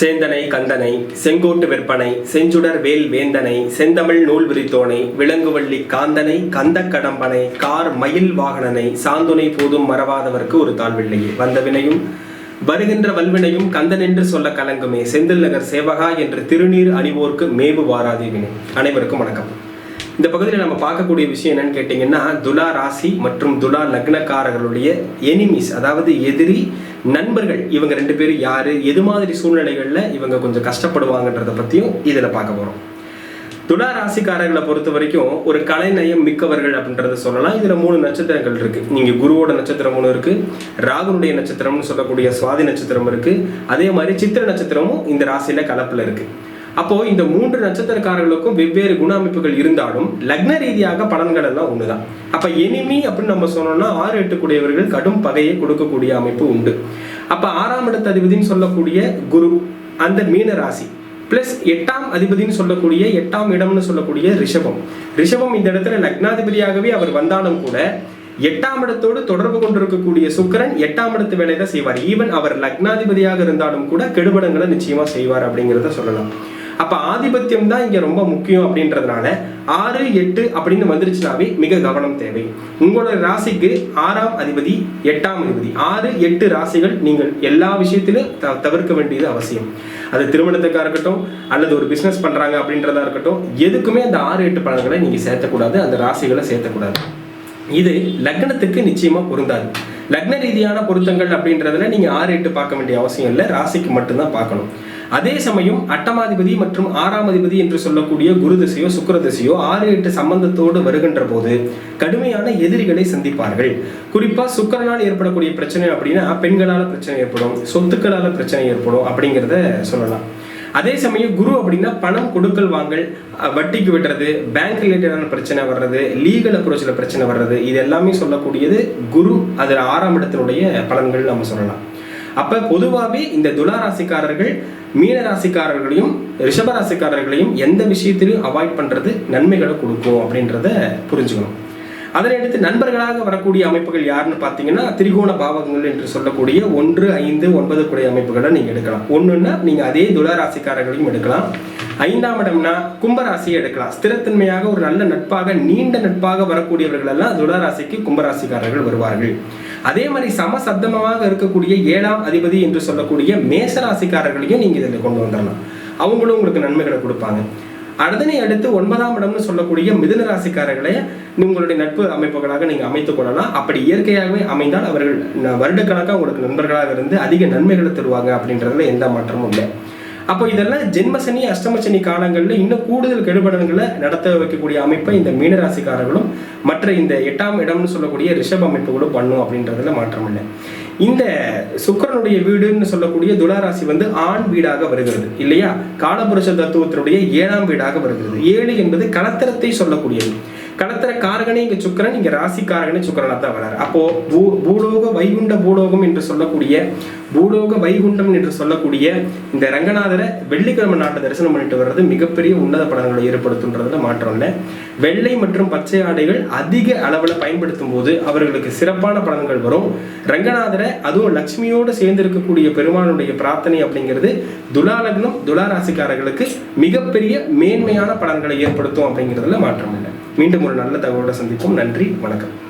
சேந்தனை கந்தனை செங்கோட்டு விற்பனை செஞ்சுடர் வேல் வேந்தனை செந்தமிழ் நூல் விரித்தோனை விலங்குவள்ளி காந்தனை கந்த கடம்பனை கார் மயில் வாகனனை சாந்துணை போதும் மறவாதவர்க்கு ஒரு தாழ்வில்லையே. வந்த வினையும் வருகின்ற வல்வினையும் கந்தன் என்று சொல்ல கலங்குமே. செந்தில் நகர் சேவகா என்று திருநீர் அணிவோர்க்கு மேவு வாராதே வினை. அனைவருக்கும் வணக்கம். இந்த பகுதியில் நம்ம பார்க்கக்கூடிய விஷயம் என்னன்னு கேட்டிங்கன்னா துலா ராசி மற்றும் துலா லக்னக்காரர்களுடைய எனிமீஸ் அதாவது எதிரி நண்பர்கள். இவங்க ரெண்டு பேரும் யார்? எது மாதிரி சூழ்நிலைகளில் இவங்க கொஞ்சம் கஷ்டப்படுவாங்கன்றத பற்றியும் இதில் பார்க்க போகிறோம் துலா ராசிக்காரர்களை பொறுத்த வரைக்கும் ஒரு கலைநயம் மிக்கவர்கள் அப்படின்றத சொல்லலாம். இதில் மூணு நட்சத்திரங்கள் இருக்கு. நீங்கள் குருவோட நட்சத்திரம் ஒன்று இருக்கு ராகுனுடைய நட்சத்திரம்னு சொல்லக்கூடிய சுவாதி நட்சத்திரம் இருக்கு அதே மாதிரி சித்திர நட்சத்திரமும் இந்த ராசியில கலப்பில் இருக்குது அப்போ இந்த மூன்று நட்சத்திரக்காரர்களுக்கும் வெவ்வேறு குண அமைப்புகள் இருந்தாலும் லக்ன ரீதியாக பலன்கள் எல்லாம் ஒண்ணுதான். அப்ப எனிமி அப்படின்னு நம்ம சொன்னோம்னா ஆறு எட்டு கூடியவர்கள் கடும் பகையை கொடுக்கக்கூடிய அமைப்பு உண்டு. அப்ப ஆறாம் இடத்து அதிபதினு சொல்லக்கூடிய குரு அந்த மீன ராசி பிளஸ் எட்டாம் அதிபதினு சொல்லக்கூடிய எட்டாம் இடம்னு சொல்லக்கூடிய ரிஷபம். ரிஷபம் இந்த இடத்துல லக்னாதிபதியாகவே அவர் வந்தாலும் கூட எட்டாம் இடத்தோடு தொடர்பு கொண்டிருக்கக்கூடிய சுக்கிரன் எட்டாம் இடத்து வேலையை தான் செய்வார். ஈவன் அவர் லக்னாதிபதியாக இருந்தாலும் கூட கெடுபடங்களை நிச்சயமா செய்வார் அப்படிங்கிறத சொல்லலாம். அப்போ ஆதிபத்தியம் தான் இங்கே ரொம்ப முக்கியம் அப்படின்றதுனால ஆறு எட்டு அப்படின்னு வந்துருச்சுனாவே மிக கவனம் தேவை. உங்களோட ராசிக்கு ஆறாம் அதிபதி எட்டாம் அதிபதி. ஆறு எட்டு ராசிகள் நீங்கள் எல்லா விஷயத்திலும் த- தவிர்க்க வேண்டியது அவசியம். அது திருமணத்துக்காக இருக்கட்டும் அல்லது ஒரு பிஸ்னஸ் பண்ணுறாங்க அப்படின்றதா இருக்கட்டும் எதுக்குமே அந்த ஆறு எட்டு பலன்களை நீங்கள் சேர்த்தக்கூடாது. அந்த ராசிகளை சேர்த்தக்கூடாது. இது லக்னத்துக்கு நிச்சயமா பொருந்தாது. லக்ன ரீதியான பொருத்தங்கள் அப்படின்றதுல நீங்க ஆறு எட்டு பார்க்க வேண்டிய அவசியம் இல்லை. ராசிக்கு மட்டும்தான் பார்க்கணும். அதே சமயம் அட்டமாதிபதி மற்றும் ஆறாம் அதிபதி என்று சொல்லக்கூடிய குரு திசையோ சுக்கர திசையோ ஆறு எட்டு சம்பந்தத்தோடு வருகின்ற போது கடுமையான எதிரிகளை சந்திப்பார்கள். குறிப்பா சுக்கரனால் ஏற்படக்கூடிய பிரச்சனை அப்படின்னா பெண்களால பிரச்சனை ஏற்படும் சொத்துக்களால பிரச்சனை ஏற்படும் அப்படிங்கிறத சொல்லலாம். அதே சமயம் குரு அப்படின்னா பணம் கொடுக்கல் வாங்கல் வட்டிக்கு விடுறது பேங்க் ரிலேட்டடான பிரச்சனை வர்றது லீகல் அப்ரோச்சில் பிரச்சனை வர்றது இது எல்லாமே சொல்லக்கூடியது குரு அதில் ஆறாம் இடத்தினுடைய பலன்கள் நம்ம சொல்லலாம். அப்போ பொதுவாகவே இந்த துலா ராசிக்காரர்கள் மீன ராசிக்காரர்களையும் ரிஷப ராசிக்காரர்களையும் எந்த விஷயத்திலையும் அவாய்ட் பண்ணுறது நன்மைகளை கொடுக்கும் அப்படின்றத புரிஞ்சுக்கணும். அதனை அடுத்து நண்பர்களாக வரக்கூடிய அமைப்புகள் யாருன்னு பார்த்தீங்கன்னா திரிகோண பாவகங்கள் என்று சொல்லக்கூடிய ஒன்று ஐந்து ஒன்பது கூடிய அமைப்புகளை நீங்கள் எடுக்கலாம். ஒன்றுன்னா நீங்கள் அதே துளராசிக்காரர்களையும் எடுக்கலாம். ஐந்தாம் இடம்னா கும்பராசியை எடுக்கலாம். ஸ்திரத்தன்மையாக ஒரு நல்ல நட்பாக நீண்ட நட்பாக வரக்கூடியவர்கள் எல்லாம் துளராசிக்கு கும்பராசிக்காரர்கள் வருவார்கள். அதே மாதிரி சமசப்தமமாக இருக்கக்கூடிய ஏழாம் அதிபதி என்று சொல்லக்கூடிய மேச ராசிக்காரர்களையும் இதில் கொண்டு வந்துடலாம் அவங்களும் உங்களுக்கு நன்மைகளை கொடுப்பாங்க. அதனை அடுத்து ஒன்பதாம் இடம்னு சொல்லக்கூடிய மிதுன ராசிக்காரர்களை உங்களுடைய நட்பு அமைப்புகளாக நீங்கள் அமைத்துக் கொள்ளலாம். அப்படி இயற்கையாகவே அமைந்தால் அவர்கள் வருடக்கணக்காக உங்களுக்கு நண்பர்களாக இருந்து அதிக நன்மைகளை தருவாங்க அப்படின்றதுல எந்த மாற்றமும் இல்லை. அப்போ இதெல்லாம் ஜென்மசனி அஷ்டமசனி காலங்களில் இன்னும் கூடுதல் கெடுபடன்களை நடத்த வைக்கக்கூடிய அமைப்பை இந்த மீனராசிக்காரர்களும் மற்ற இந்த எட்டாம் இடம்னு சொல்லக்கூடிய ரிஷப் அமைப்புகளும் பண்ணும் அப்படின்றதுல மாற்றம் இல்லை இந்த சுக்கரனுடைய வீடுன்னு சொல்லக்கூடிய துளாராசி வந்து ஆண் வீடாக வருகிறது இல்லையா? காலபுருஷ தத்துவத்தினுடைய ஏழாம் வீடாக வருகிறது. ஏழு என்பது கலத்திரத்தை சொல்லக்கூடியது. கலத்திர காரகனை இங்க சுக்கரன் இங்க ராசி காரகனை சுக்கரனா தான் வராரு அப்போ பூ பூலோக வைகுண்ட பூலோகம் என்று சொல்லக்கூடிய பூலோக வைகுண்டம் என்று சொல்லக்கூடிய இந்த ரங்கநாதரை வெள்ளிக்கிழமை நாட்டை தரிசனம் பண்ணிட்டு வர்றது மிகப்பெரிய உன்னத பலன்களை ஏற்படுத்துன்றதுல மாற்றம் இல்லை. வெள்ளை மற்றும் பச்சை ஆடைகள் அதிக அளவில் பயன்படுத்தும் போது அவர்களுக்கு சிறப்பான பலன்கள் வரும். ரங்கநாதரை அதுவும் லட்சுமியோடு சேர்ந்து இருக்கக்கூடிய பெருமானுடைய பிரார்த்தனை அப்படிங்கிறது துலா லக்னம் துலா ராசிக்காரர்களுக்கு மிகப்பெரிய மேன்மையான பலன்களை ஏற்படுத்தும் அப்படிங்கிறதுல மாற்றம் இல்லை. மீண்டும் ஒரு நல்ல தகவலோட சந்திப்போம். நன்றி. வணக்கம்.